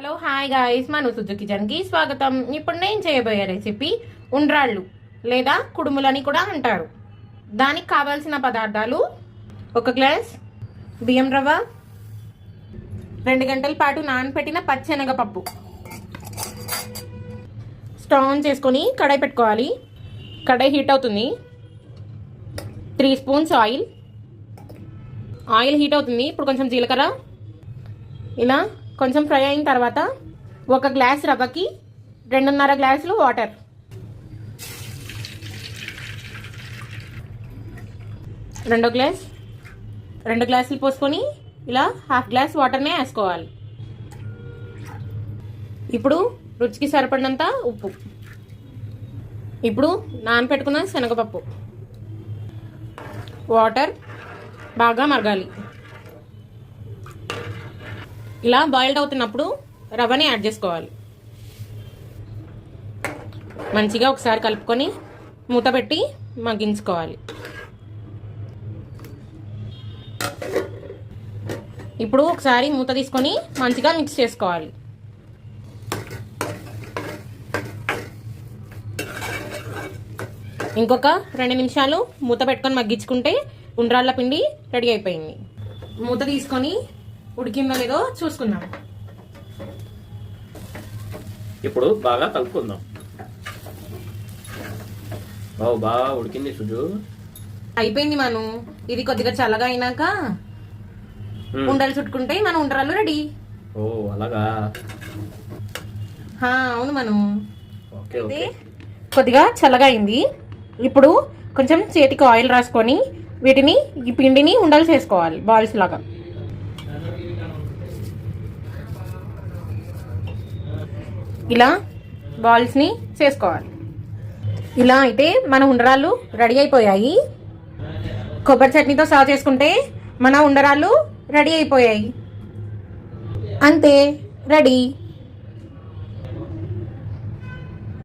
Hello hi guys మన సుజు కిచెన్కి స్వాగతం. ఇప్పుడు నేను చేయబోయే రెసిపీ ఉండ్రాళ్ళు లేదా కుడుములని కూడా అంటారు. దానికి కావాల్సిన పదార్థాలు ఒక గ్లాస్ బియ్యం రవ్వ రెండు గంటల పాటు నానపెట్టిన పచ్చెనగపప్పు. స్టవ్ ఆన్ చేసుకొని కడాయి పెట్టుకోవాలి. కడాయి హీట్ అవుతుంది. Three spoons oil. Oil heat అవుతుంది. ఇప్పుడు కొంచెం జీలకర్ర. ఇలా కొంచెం ఫ్రై అయిన తర్వాత ఒక గ్లాస్ రవ్వకి రెండున్నర గ్లాసులు వాటర్. రెండో గ్లాస్ రెండు గ్లాసులు పోసుకొని ఇలా హాఫ్ గ్లాస్ వాటర్నే వేసుకోవాలి. ఇప్పుడు రుచికి సరిపడినంత ఉప్పు. ఇప్పుడు నానపెట్టుకున్న శనగపప్పు. వాటర్ బాగా మరగాలి. ఇలా బాయిల్డ్ అవుతున్నప్పుడు రవ్వని యాడ్ చేసుకోవాలి. మంచిగా ఒకసారి కలుపుకొని మూత పెట్టి మగ్గించుకోవాలి. ఇప్పుడు ఒకసారి మూత తీసుకొని మంచిగా మిక్స్ చేసుకోవాలి. ఇంకొక రెండు నిమిషాలు మూత పెట్టుకొని మగ్గించుకుంటే ఉండ్రాళ్ళ పిండి రెడీ అయిపోయింది. మూత తీసుకొని ఉడికిందో లేదో చూసుకుందాం. ఇప్పుడు బాగా కలుపుకుందాం. బావు బాగా ఉడికింది సుజు. అయిపోయింది మను. ఇది కొద్దిగా చల్లగా అయినాక. ఉండలు చుట్టుకుంటే మన ఉండ్రాళ్ళు రెడీ. ఓ అలాగా. అవును మను. కొద్దిగా చల్లగా అయింది. ఇప్పుడు కొంచెం చేతికి ఆయిల్ రాసుకొని వీటిని ఈ పిండిని ఉండలు చేసుకోవాలి బాల్స్ లాగా. ఇలా బాల్స్ని చేసుకోవాలి. ఇలా అయితే మన ఉండరాళ్ళు రెడీ అయిపోయాయి. కొబ్బరి చట్నీతో సర్వ్ చేసుకుంటే మన ఉండరాళ్ళు రెడీ అయిపోయాయి. అంతే రెడీ.